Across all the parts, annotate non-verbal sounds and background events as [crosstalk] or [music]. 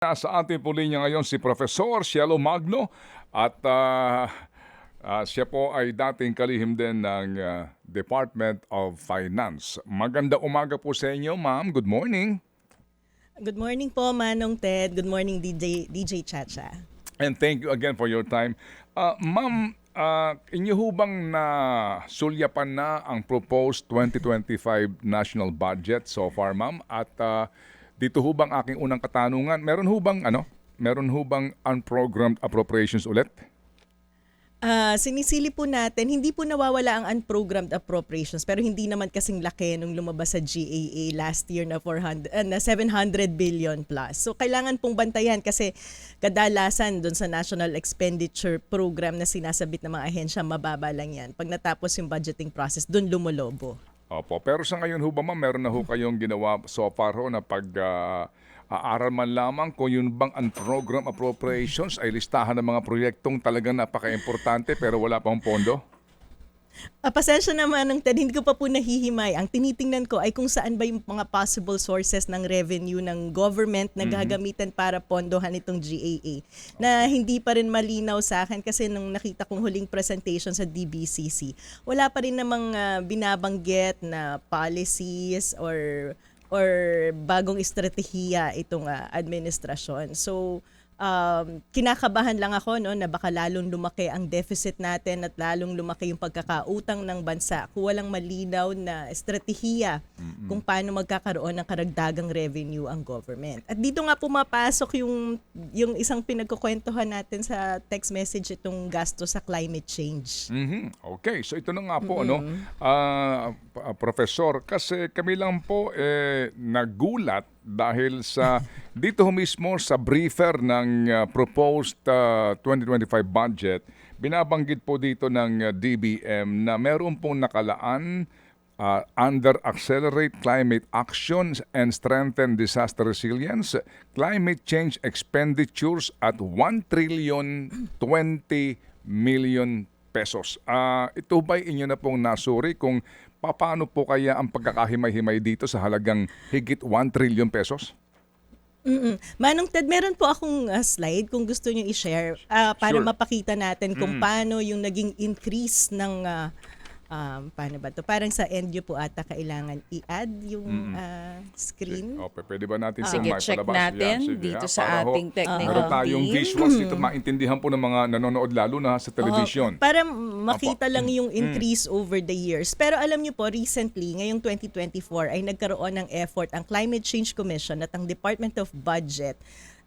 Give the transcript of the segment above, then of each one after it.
Sa ating po linya ngayon si Professor Cielo Magno at ah, ah, siya po ay dating kalihim din ng ah, Department of Finance. Maganda umaga po sa inyo, ma'am. Good morning. Good morning po, Manong Ted. Good morning, DJ, DJ Chacha. And thank you again for your time. Ah, ma'am, ah, inyo ho bang na sulyapan na ang proposed 2025 national budget so far, ma'am? At ah, dito ho bang aking unang katanungan, meron ho bang ano? Meron ho bang unprogrammed appropriations ulit? Ah, sinisili po natin, hindi po nawawala ang unprogrammed appropriations pero hindi naman kasing laki nung lumabas sa GAA last year na 400 ah, na 700 billion plus. So kailangan pong bantayan kasi kadalasan doon sa National Expenditure Program na sinasabit ng mga ahensya mababa lang 'yan. Pag natapos yung budgeting process, doon lumolobo. Opo, pero sa ngayon ho ba ma'am, meron na ho kayong ginawa so far ho na pag ah, aaral man lamang kung yun bang unprogram appropriations ay listahan ng mga proyektong talagang napaka-importante pero wala pang pondo? Ah, pasensya naman ng Ted, hindi ko pa po nahihimay. Ang tinitingnan ko ay kung saan ba yung mga possible sources ng revenue ng government na gagamitan para pondohan itong GAA. Na hindi pa rin malinaw sa akin kasi nung nakita kong huling presentation sa DBCC, wala pa rin namang ah, binabanggit na policies or or bagong estratehiya itong ah, administrasyon. So, um, kinakabahan lang ako no na baka lalong lumaki ang deficit natin at lalong lumaki yung pagkakautang ng bansa kung walang malinaw na estratehiya kung paano magkakaroon ng karagdagang revenue ang government. At dito nga pumapasok yung yung isang pinagkukwentuhan natin sa text message itong gasto sa climate change. Mhm. Okay, so ito na nga po ano, ah, p- ah, professor, kasi kami lang po eh nagulat dahil sa [laughs] dito mismo sa briefer ng ah, proposed ah, 2025 budget, binabanggit po dito ng ah, DBM na meron pong nakalaan uh, under Accelerate Climate Actions and Strengthen Disaster Resilience, climate change expenditures at 1 trillion 20 million pesos. Ah, ito ba inyo na pong nasuri kung paano po kaya ang pagkakahimay-himay dito sa halagang higit 1 trillion pesos? Mm-mm. Manong Ted, meron po akong uh, slide kung gusto niyo i-share ah, para Sure. mapakita natin kung paano yung naging increase ng ah, um, paano ba to? Parang sa end po ata kailangan i-add yung ah, screen. O, p- pwede ba natin Sige, itong check natin Yan, sige, dito ha, sa para ho, ating technical Meron tayong team. visuals dito maintindihan po ng mga nanonood lalo na sa television. Oo, para makita Opo. lang yung increase over the years. Pero alam niyo po, recently, ngayong 2024, ay nagkaroon ng effort ang Climate Change Commission at ang Department of Budget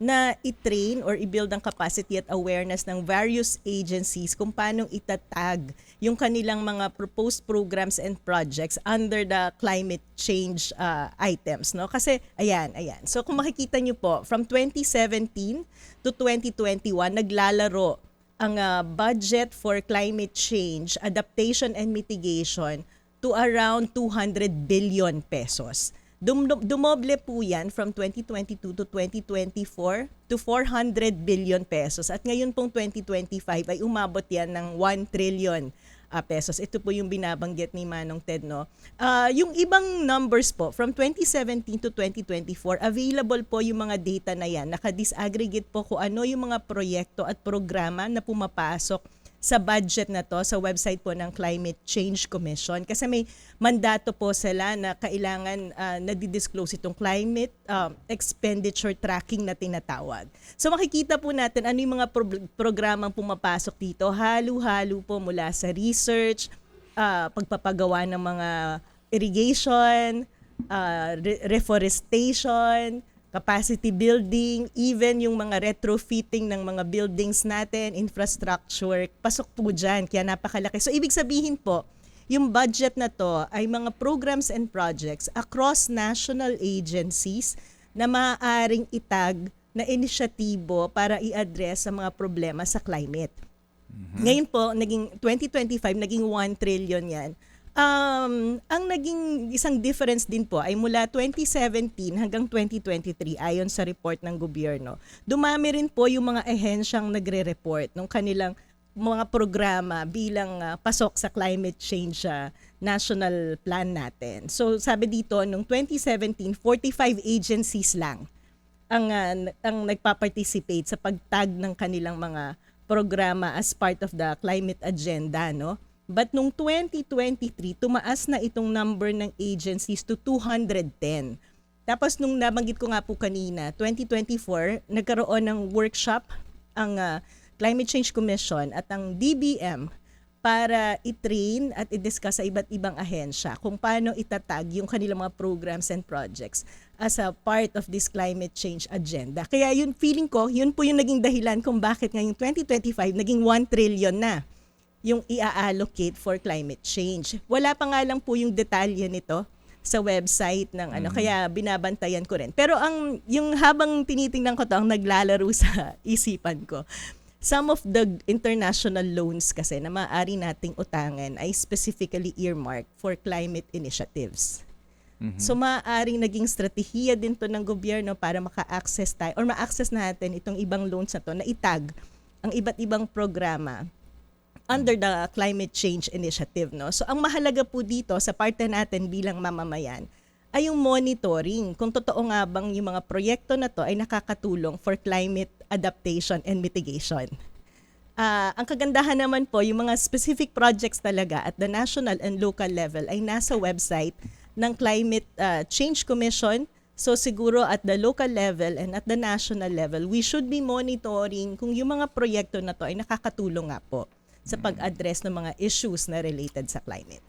na i-train or i-build ang capacity at awareness ng various agencies kung paano itatag yung kanilang mga proposed programs and projects under the climate change uh, items. No? Kasi, ayan, ayan. So kung makikita niyo po, from 2017 to 2021, naglalaro ang ah, budget for climate change, adaptation and mitigation to around 200 billion pesos. Dum- dum- dumoble po yan from 2022 to 2024 to 400 billion pesos. At ngayon pong 2025 ay umabot yan ng 1 trillion ah, pesos. Ito po yung binabanggit ni Manong Ted, no? Ah, yung ibang numbers po, from 2017 to 2024, available po yung mga data na yan. Naka-disaggregate po kung ano yung mga proyekto at programa na pumapasok sa budget na to sa website po ng Climate Change Commission kasi may mandato po sila na kailangan uh, nadi-disclose itong climate um, expenditure tracking na tinatawag. So makikita po natin ano yung mga pro- programang pumapasok dito. Halo-halo po mula sa research, ah, pagpapagawa ng mga irrigation, ah, re- reforestation, capacity building, even yung mga retrofitting ng mga buildings natin, infrastructure, pasok po dyan, kaya napakalaki. So ibig sabihin po, yung budget na to ay mga programs and projects across national agencies na maaaring itag na inisyatibo para i-address ang mga problema sa climate. Ngayon po, naging 2025, naging 1 trillion yan. Um, ang naging isang difference din po ay mula 2017 hanggang 2023 ayon sa report ng gobyerno. Dumami rin po yung mga ahensyang nagre-report ng kanilang mga programa bilang ah, pasok sa climate change ah, national plan natin. So sabi dito, nung 2017, 45 agencies lang ang n- ang nagpa-participate sa pagtag ng kanilang mga programa as part of the climate agenda, no? But nung 2023, tumaas na itong number ng agencies to 210. Tapos nung nabanggit ko nga po kanina, 2024, nagkaroon ng workshop ang ah, Climate Change Commission at ang DBM para i-train at i-discuss sa iba't ibang ahensya kung paano itatag yung kanilang mga programs and projects as a part of this climate change agenda. Kaya yun, feeling ko, yun po yung naging dahilan kung bakit ngayong 2025 naging 1 trillion na yung ia-allocate for climate change. Wala pa nga lang po yung detalye nito sa website ng ano kaya binabantayan ko rin. Pero ang yung habang tinitingnan ko to ang naglalaro sa [laughs] isipan ko. Some of the international loans kasi na maaari nating utangan ay specifically earmarked for climate initiatives. So maaaring naging strategiya din to ng gobyerno para maka-access tayo or ma-access natin itong ibang loans na to na itag ang iba't ibang programa under the climate change initiative no. So ang mahalaga po dito sa parte natin bilang mamamayan ay yung monitoring kung totoo nga bang yung mga proyekto na to ay nakakatulong for climate adaptation and mitigation. Ah, ang kagandahan naman po, yung mga specific projects talaga at the national and local level ay nasa website ng Climate ah, Change Commission. So siguro at the local level and at the national level, we should be monitoring kung yung mga proyekto na to ay nakakatulong nga po sa pag-address ng mga issues na related sa climate.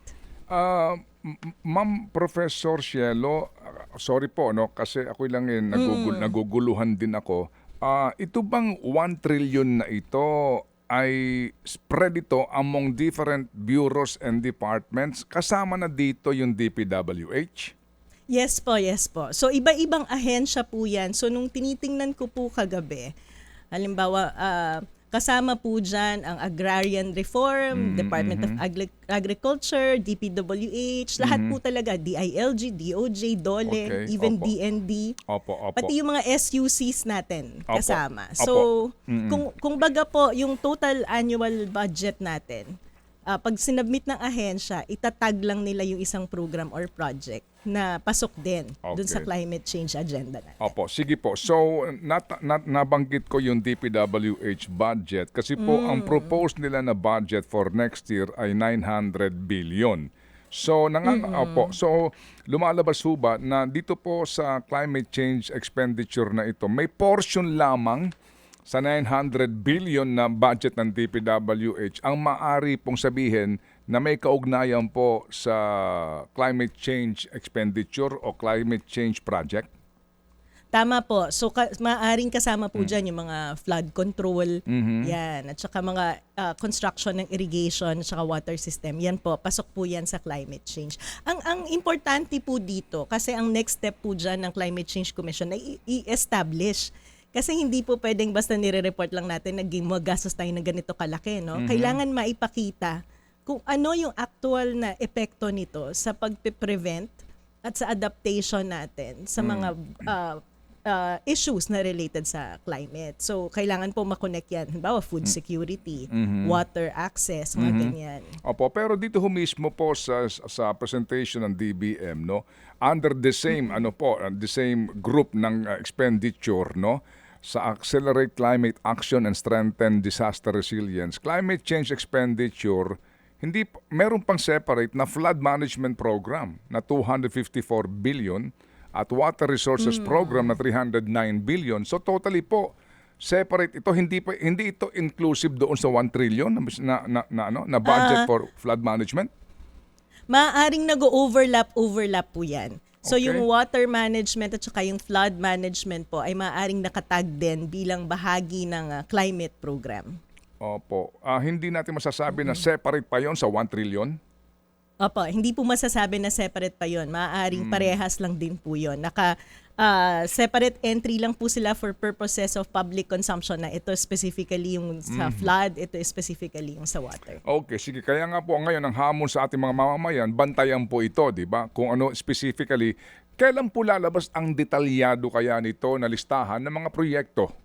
M- Ma'am Professor Cielo, ah, sorry po no kasi ako lang eh, nagugul- naguguluhan din ako. Ah, ito bang 1 trillion na ito ay spread ito among different bureaus and departments kasama na dito yung DPWH? Yes po, yes po. So iba-ibang ahensya po 'yan. So nung tinitingnan ko po kagabi, halimbawa ah, kasama po diyan ang Agrarian Reform, Department of Agri- Agriculture, DPWH, lahat po talaga DILG, DOJ, DOLE, Okay, even opo. DND. Opo, opo. Pati yung mga SUCs natin Opo. kasama. Opo. So, kung kung baga po yung total annual budget natin, ah, pag sinubmit ng ahensya, itatag lang nila yung isang program or project na pasok din dun sa Okay. climate change agenda natin. Opo, sige po. So, nat, nat, nabanggit ko yung DPWH budget kasi po ang proposed nila na budget for next year ay 900 billion. So, nangang, opo, so lumalabas ho ba na dito po sa climate change expenditure na ito, may portion lamang sa 900 billion na budget ng DPWH ang maari pong sabihin na may kaugnayan po sa climate change expenditure o climate change project? Tama po. So ka- maaring kasama po diyan yung mga flood control, yan, at saka mga ah, construction ng irrigation at saka water system. Yan po, pasok po yan sa climate change. Ang ang importante po dito kasi ang next step po diyan ng Climate Change Commission ay i- i-establish kasi hindi po pwedeng basta nire-report lang natin naging magastos tayo ng ganito kalaki, no? Kailangan maipakita kung ano yung actual na epekto nito sa pagpe-prevent at sa adaptation natin sa mga uh, uh, issues na related sa climate. So, kailangan po makonect yan. Halimbawa, food security, water access, mga ganyan. Opo, pero dito ho mismo po sa sa presentation ng DBM no, under the same ano po, the same group ng uh, expenditure no sa Accelerate Climate Action and Strengthen Disaster Resilience. Climate change expenditure hindi meron pang separate na flood management program na 254 billion at water resources program na 309 billion. So totally po separate ito hindi pa hindi ito inclusive doon sa 1 trillion na na, na, na ano na budget Ah. for flood management. Maaaring nag-overlap, overlap po yan. So, Okay. yung water management at saka yung flood management po ay maaaring nakatag din bilang bahagi ng uh, climate program. Opo. Ah, hindi natin masasabi na separate pa 'yon sa 1 trillion. Opo, hindi po masasabi na separate pa yon. Maaaring parehas lang din po yon. Naka ah, separate entry lang po sila for purposes of public consumption na ito specifically yung sa flood, ito specifically yung sa water. Okay, sige. Kaya nga po ngayon ang hamon sa ating mga mamamayan, bantayan po ito, di ba? Kung ano specifically, kailan po lalabas ang detalyado kaya nito na listahan ng mga proyekto?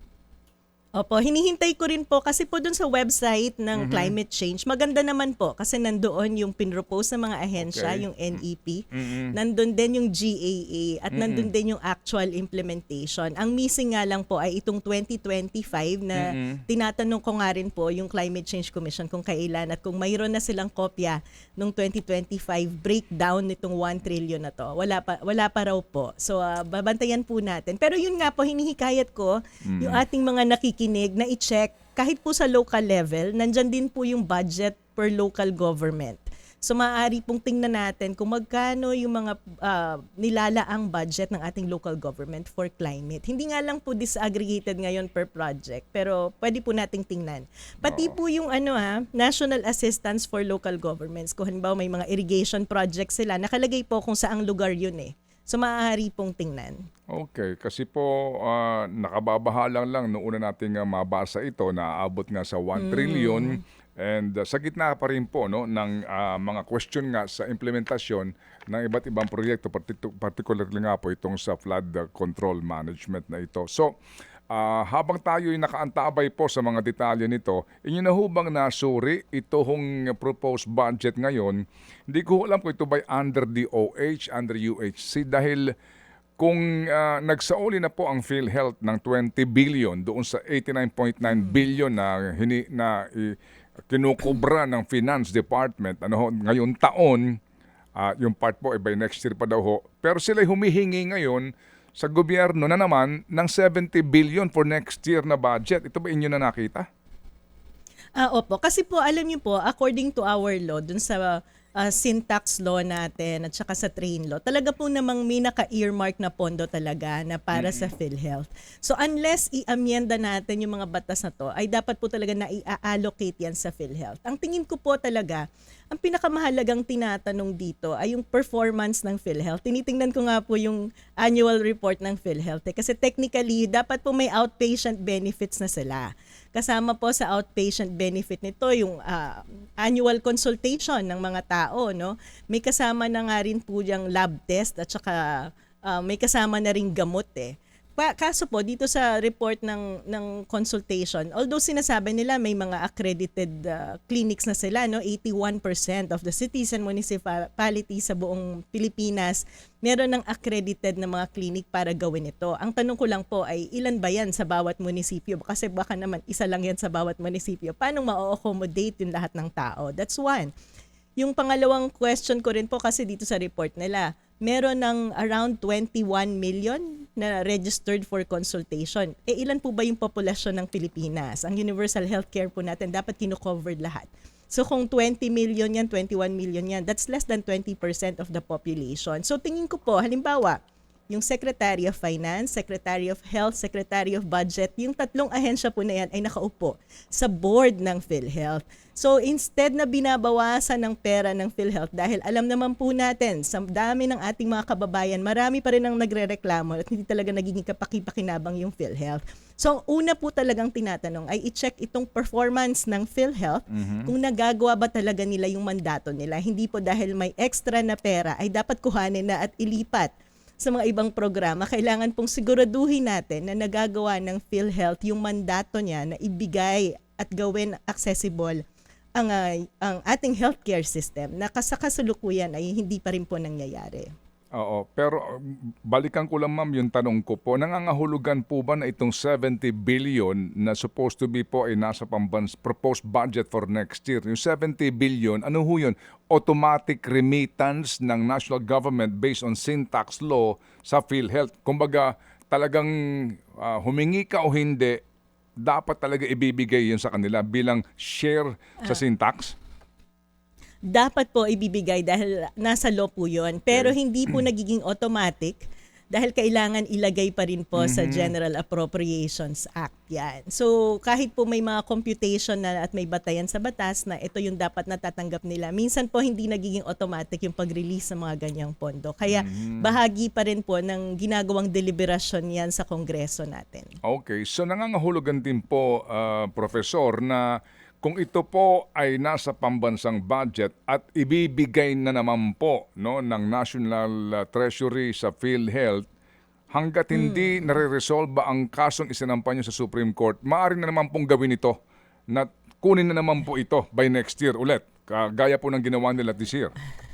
Opo, hinihintay ko rin po kasi po dun sa website ng Mm-hmm. climate change, maganda naman po kasi nandoon yung pinropose ng mga ahensya, Okay. yung NEP, Mm-mm. nandun din yung GAA at nandun din yung actual implementation. Ang missing nga lang po ay itong 2025 na Mm-mm. tinatanong ko nga rin po yung Climate Change Commission kung kailan at kung mayroon na silang kopya nung 2025 breakdown nitong 1 trillion na to. Wala pa wala pa raw po. So ah, babantayan po natin. Pero yun nga po hinihikayat ko yung ating mga nakikinig na i-check kahit po sa local level, nandyan din po yung budget per local government. So maaari pong tingnan natin kung magkano yung mga ah, nilalaang budget ng ating local government for climate. Hindi nga lang po disaggregated ngayon per project, pero pwede po nating tingnan. Pati po yung ano ha, National Assistance for Local Governments. Kung halimbawa may mga irrigation projects sila, nakalagay po kung saang lugar yun eh. So maaari pong tingnan. Okay, kasi po ah, nakababahala lang noong una nating ah, mabasa ito na aabot nga sa 1 trillion. And ah, sa gitna pa rin po no ng ah, mga question nga sa implementasyon ng iba't ibang proyekto particularly nga po itong sa flood control management na ito. So ah, habang tayo ay nakaantabay po sa mga detalye nito, inyo na hubang nasuri ito hong proposed budget ngayon, hindi ko alam kung ito ba under DOH, under UHC dahil kung ah, nagsauli na po ang PhilHealth ng 20 billion doon sa 89.9 billion na hini na i- kinukubra ng Finance Department ano ho, ngayon taon ah, yung part po ay by next year pa daw ho. Pero sila humihingi ngayon sa gobyerno na naman ng 70 billion for next year na budget. Ito ba inyo na nakita? Ah, opo. Kasi po, alam niyo po, according to our law, dun sa ah, syntax law natin at saka sa train law, talaga po namang may naka-earmark na pondo talaga na para sa PhilHealth. So unless i-amyenda natin yung mga batas na to, ay dapat po talaga na i-allocate yan sa PhilHealth. Ang tingin ko po talaga, ang pinakamahalagang tinatanong dito ay yung performance ng PhilHealth. Tinitingnan ko nga po yung annual report ng PhilHealth. Eh, kasi technically, dapat po may outpatient benefits na sila. Kasama po sa outpatient benefit nito yung ah, annual consultation ng mga tao. No? May kasama na nga rin po yung lab test at saka ah, may kasama na rin gamot eh. Pa, kaso po dito sa report ng ng consultation, although sinasabi nila may mga accredited uh, clinics na sila, no, 81% of the cities and municipalities sa buong Pilipinas meron ng accredited na mga clinic para gawin ito. Ang tanong ko lang po ay ilan ba yan sa bawat munisipyo? Kasi baka naman isa lang yan sa bawat munisipyo. Paano ma-accommodate yung lahat ng tao? That's one. Yung pangalawang question ko rin po kasi dito sa report nila, meron ng around 21 million na registered for consultation. E ilan po ba yung populasyon ng Pilipinas? Ang universal healthcare po natin dapat kino-covered lahat. So kung 20 million yan, 21 million yan, that's less than 20% of the population. So tingin ko po, halimbawa, yung Secretary of Finance, Secretary of Health, Secretary of Budget, yung tatlong ahensya po na yan ay nakaupo sa board ng PhilHealth. So instead na binabawasan ng pera ng PhilHealth dahil alam naman po natin sa dami ng ating mga kababayan, marami pa rin ang nagrereklamo at hindi talaga nagiging kapaki-pakinabang yung PhilHealth. So ang una po talagang tinatanong ay i-check itong performance ng PhilHealth kung nagagawa ba talaga nila yung mandato nila. Hindi po dahil may extra na pera ay dapat kuhanin na at ilipat sa mga ibang programa, kailangan pong siguraduhin natin na nagagawa ng PhilHealth yung mandato niya na ibigay at gawin accessible ang, ah, ang ating healthcare system na kasakasalukuyan ay hindi pa rin po nangyayari. Oo, pero balikan ko lang ma'am yung tanong ko po. Nangangahulugan po ba na itong 70 billion na supposed to be po ay nasa pambans proposed budget for next year? Yung 70 billion, ano ho yun? Automatic remittance ng national government based on syntax law sa PhilHealth. Kumbaga, talagang ah, humingi ka o hindi, dapat talaga ibibigay yun sa kanila bilang share sa syntax? Dapat po ibibigay dahil nasa law po yun. Pero hindi po nagiging automatic dahil kailangan ilagay pa rin po sa General Appropriations Act yan. So kahit po may mga computation na at may batayan sa batas na ito yung dapat natatanggap nila, minsan po hindi nagiging automatic yung pag-release ng mga ganyang pondo. Kaya bahagi pa rin po ng ginagawang deliberasyon yan sa Kongreso natin. Okay, so nangangahulugan din po, ah, Professor, na kung ito po ay nasa pambansang budget at ibibigay na naman po no, ng National ah, Treasury sa PhilHealth, hanggat hindi nare-resolve ba ang kasong isinampan nyo sa Supreme Court, maaari na naman pong gawin ito na kunin na naman po ito by next year ulit. Kagaya po ng ginawa nila this year. [laughs]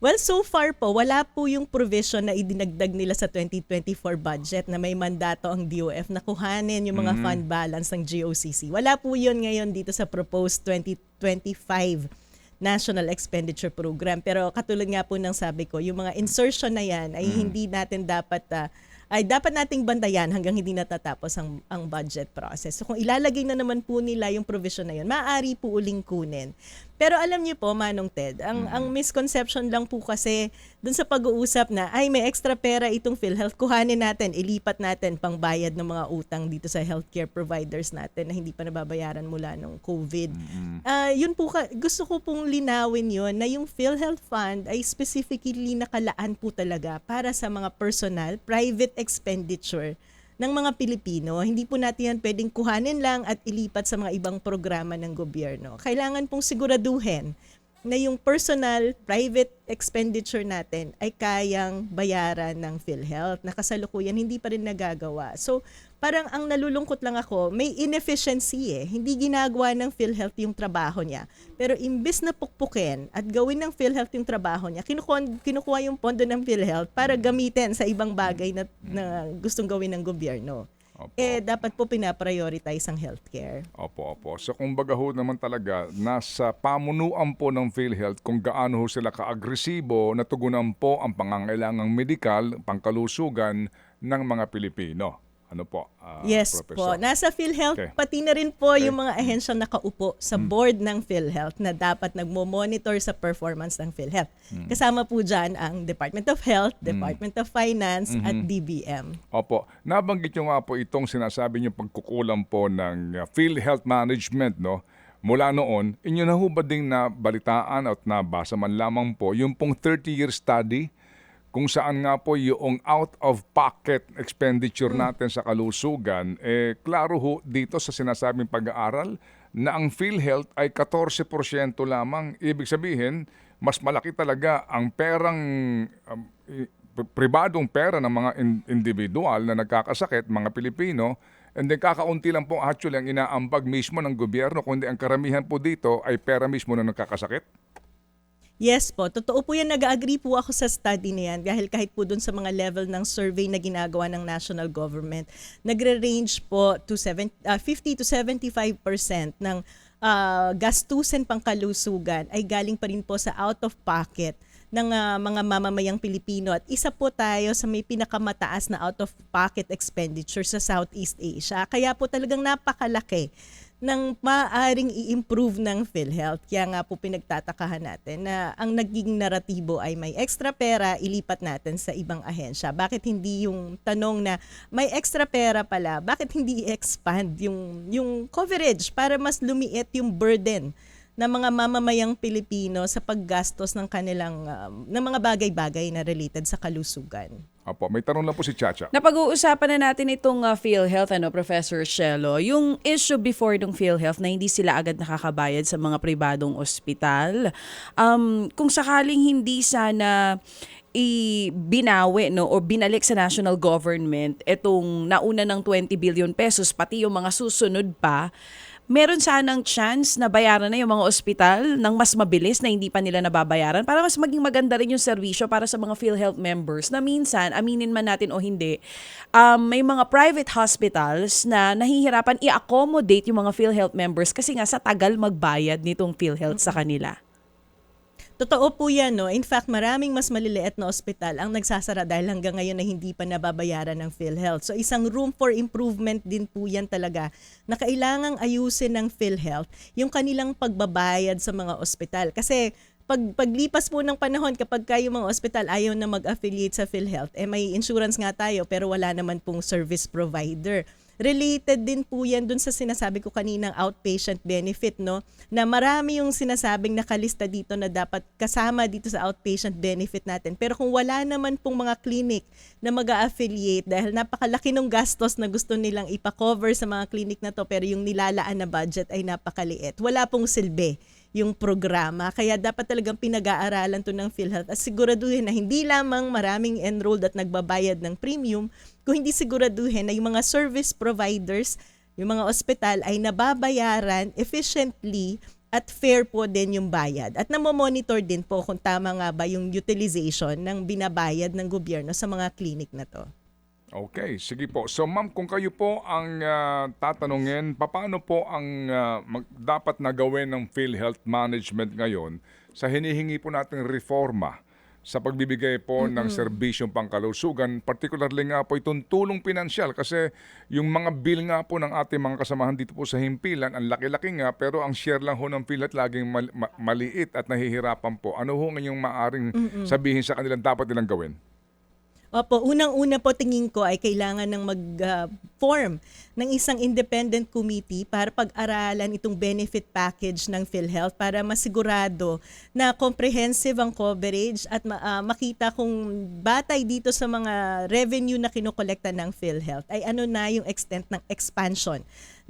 Well, so far po, wala po yung provision na idinagdag nila sa 2024 budget na may mandato ang DOF na kuhanin yung mga fund balance ng GOCC. Wala po yun ngayon dito sa proposed 2025 National Expenditure Program. Pero katulad nga po ng sabi ko, yung mga insertion na yan ay hindi natin dapat ah, ay dapat nating bantayan hanggang hindi natatapos ang, ang budget process. So kung ilalagay na naman po nila yung provision na yun, maaari po uling kunin. Pero alam niyo po, Manong Ted, ang, ang misconception lang po kasi dun sa pag-uusap na, ay may extra pera itong PhilHealth, kuhanin natin, ilipat natin pang bayad ng mga utang dito sa healthcare providers natin na hindi pa nababayaran mula nung COVID. Ah, yun po, ka, gusto ko pong linawin yun na yung PhilHealth Fund ay specifically nakalaan po talaga para sa mga personal, private expenditure ng mga Pilipino. Hindi po natin yan pwedeng kuhanin lang at ilipat sa mga ibang programa ng gobyerno. Kailangan pong siguraduhin na yung personal, private expenditure natin ay kayang bayaran ng PhilHealth. Na kasalukuyan, hindi pa rin nagagawa. So, parang ang nalulungkot lang ako, may inefficiency eh. Hindi ginagawa ng PhilHealth yung trabaho niya. Pero imbis na pukpukin at gawin ng PhilHealth yung trabaho niya, kinukuha, kinukuha yung pondo ng PhilHealth para gamitin sa ibang bagay na, na gustong gawin ng gobyerno. Opo. Eh, dapat po pinaprioritize ang healthcare. Opo, opo. So kung baga ho naman talaga, nasa pamunuan po ng PhilHealth kung gaano ho sila kaagresibo na tugunan po ang pangangailangang medikal, pangkalusugan ng mga Pilipino. Ano po, ah, Yes po. Professor? Nasa PhilHealth, Okay. pati na rin po yung mga ahensyang nakaupo sa board ng PhilHealth na dapat nagmo-monitor sa performance ng PhilHealth. Kasama po dyan ang Department of Health, Department of Finance, at DBM. Opo. Nabanggit nyo nga po itong sinasabi nyo pagkukulang po ng uh, PhilHealth Management, no? Mula noon, inyo na ho ba ding nabalitaan at nabasa man lamang po yung pong 30-year study kung saan nga po yung out-of-pocket expenditure natin sa kalusugan, eh klaro ho dito sa sinasabing pag-aaral na ang PhilHealth ay 14% lamang. Ibig sabihin, mas malaki talaga ang perang um, pribadong pera ng mga in- individual na nagkakasakit, mga Pilipino, and then kakaunti lang po actually ang inaambag mismo ng gobyerno, kundi ang karamihan po dito ay pera mismo na nagkakasakit. Yes po, totoo po yan. Nag-agree po ako sa study na yan dahil kahit po dun sa mga level ng survey na ginagawa ng national government, nagre-range po to seven, ah, 50 to 75% ng ah, gastusin pangkalusugan ay galing pa rin po sa out-of-pocket ng ah, mga mamamayang Pilipino at isa po tayo sa may pinakamataas na out-of-pocket expenditure sa Southeast Asia. Kaya po talagang napakalaki ng maaring i-improve ng PhilHealth. Kaya nga po pinagtatakahan natin na ang nagiging naratibo ay may extra pera, ilipat natin sa ibang ahensya. Bakit hindi yung tanong na may extra pera pala, bakit hindi i-expand yung, yung coverage para mas lumiit yung burden ng mga mamamayang Pilipino sa paggastos ng kanilang um, ng mga bagay-bagay na related sa kalusugan. Opo, may tanong lang po si Chacha. Napag-uusapan na natin itong uh, PhilHealth, ano, Professor Shelo, yung issue before ng PhilHealth na hindi sila agad nakakabayad sa mga pribadong ospital. Um, kung sakaling hindi sana ibinawi no o binalik sa national government itong nauna ng 20 billion pesos pati yung mga susunod pa meron sanang chance na bayaran na yung mga ospital ng mas mabilis na hindi pa nila nababayaran para mas maging maganda rin yung serbisyo para sa mga PhilHealth members na minsan, aminin man natin o hindi, um, may mga private hospitals na nahihirapan i-accommodate yung mga PhilHealth members kasi nga sa tagal magbayad nitong PhilHealth sa kanila. Totoo po yan, no? In fact, maraming mas maliliit na ospital ang nagsasara dahil hanggang ngayon na hindi pa nababayaran ng PhilHealth. So isang room for improvement din po yan talaga na kailangang ayusin ng PhilHealth yung kanilang pagbabayad sa mga ospital. Kasi pag paglipas po ng panahon kapag kayo mga ospital ayaw na mag-affiliate sa PhilHealth, eh may insurance nga tayo pero wala naman pong service provider related din po yan dun sa sinasabi ko kaninang outpatient benefit, no? Na marami yung sinasabing nakalista dito na dapat kasama dito sa outpatient benefit natin. Pero kung wala naman pong mga clinic na mag affiliate dahil napakalaki ng gastos na gusto nilang ipa-cover sa mga clinic na to pero yung nilalaan na budget ay napakaliit, wala pong silbi yung programa. Kaya dapat talagang pinag-aaralan to ng PhilHealth at siguraduhin na hindi lamang maraming enrolled at nagbabayad ng premium, kung hindi siguraduhin na yung mga service providers, yung mga ospital ay nababayaran efficiently at fair po din yung bayad. At namomonitor din po kung tama nga ba yung utilization ng binabayad ng gobyerno sa mga clinic na to. Okay, sige po. So ma'am, kung kayo po ang ah, tatanungin, paano po ang ah, mag- dapat na ng PhilHealth Management ngayon sa hinihingi po nating reforma sa pagbibigay po ng serbisyong pangkalusugan, particularly nga po itong tulong pinansyal kasi yung mga bill nga po ng ating mga kasamahan dito po sa himpilan, ang laki-laki nga pero ang share lang ho ng PhilHealth laging mal- ma- maliit at nahihirapan po. Ano ho ngayong maaring sabihin sa kanilang dapat nilang gawin? Opo, unang-una po tingin ko ay kailangan ng mag-form ng isang independent committee para pag-aralan itong benefit package ng PhilHealth para masigurado na comprehensive ang coverage at ah, makita kung batay dito sa mga revenue na kinokolekta ng PhilHealth ay ano na yung extent ng expansion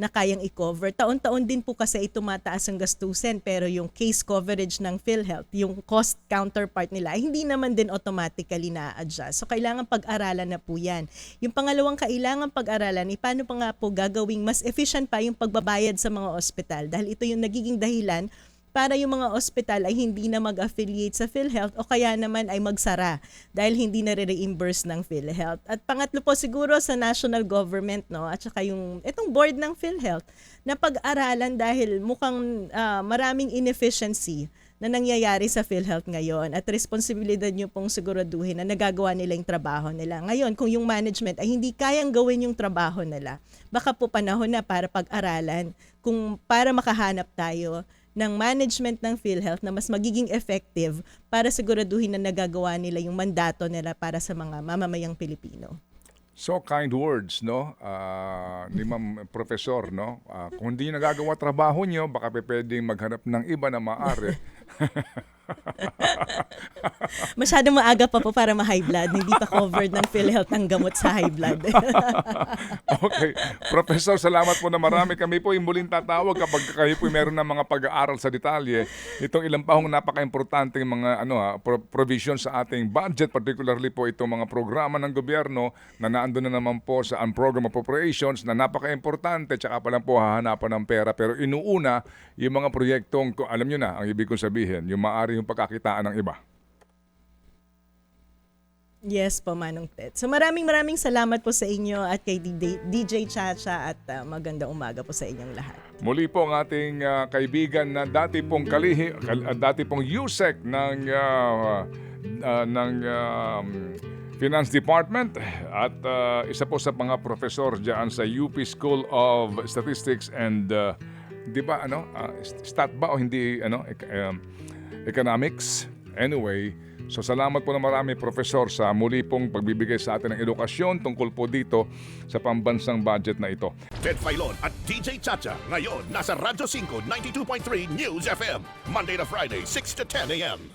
na kayang i-cover. Taon-taon din po kasi ito mataas ang gastusin pero yung case coverage ng PhilHealth, yung cost counterpart nila, hindi naman din automatically na-adjust. So kailangan pag-aralan na po yan. Yung pangalawang kailangan pag-aralan, ay paano pa nga po gagawing mas efficient pa yung pagbabayad sa mga ospital dahil ito yung nagiging dahilan para yung mga ospital ay hindi na mag-affiliate sa PhilHealth o kaya naman ay magsara dahil hindi na re-reimburse ng PhilHealth. At pangatlo po siguro sa national government no at saka yung itong board ng PhilHealth na pag-aralan dahil mukhang ah, maraming inefficiency na nangyayari sa PhilHealth ngayon at responsibilidad nyo pong siguraduhin na nagagawa nila yung trabaho nila. Ngayon, kung yung management ay hindi kayang gawin yung trabaho nila, baka po panahon na para pag-aralan kung para makahanap tayo ng management ng PhilHealth na mas magiging effective para siguraduhin na nagagawa nila yung mandato nila para sa mga mamamayang Pilipino. So kind words, no? Ah, ni Ma'am Professor, no? Ah, kung hindi nagagawa trabaho nyo, baka pwedeng maghanap ng iba na maaari. [laughs] [laughs] Masyadong maaga pa po para ma-high blood. Hindi pa covered ng PhilHealth ang gamot sa high blood. [laughs] okay. Professor, salamat po na marami. Kami po yung muling tatawag kapag kayo po meron ng mga pag-aaral sa detalye. Itong ilang pahong napaka-importante mga ano, ha, pro- provision sa ating budget, particularly po itong mga programa ng gobyerno na naandun na naman po sa unprogram appropriations na napaka-importante tsaka pa lang po hahanapan ng pera. Pero inuuna yung mga proyektong, alam nyo na, ang ibig kong sabihin, yung maari yung pagkakitaan ng iba. yes po, Manong Ted. So maraming maraming salamat po sa inyo at kay DJ, Chacha at uh, magandang umaga po sa inyong lahat. Muli po ang ating ah, kaibigan na dati pong kalihi, kal- ah, dati pong USEC ng ah, ah, ng um, Finance Department at ah, isa po sa mga profesor diyan sa UP School of Statistics and ah, 'di ba ano ah, stat ba o hindi ano um, economics anyway So salamat po na marami Professor sa muli pong pagbibigay sa atin ng edukasyon tungkol po dito sa pambansang budget na ito. Ted Filon at DJ Chacha. Ngayon, nasa Radyo 5, 92.3 News FM. Monday to Friday, 6 to 10 a.m.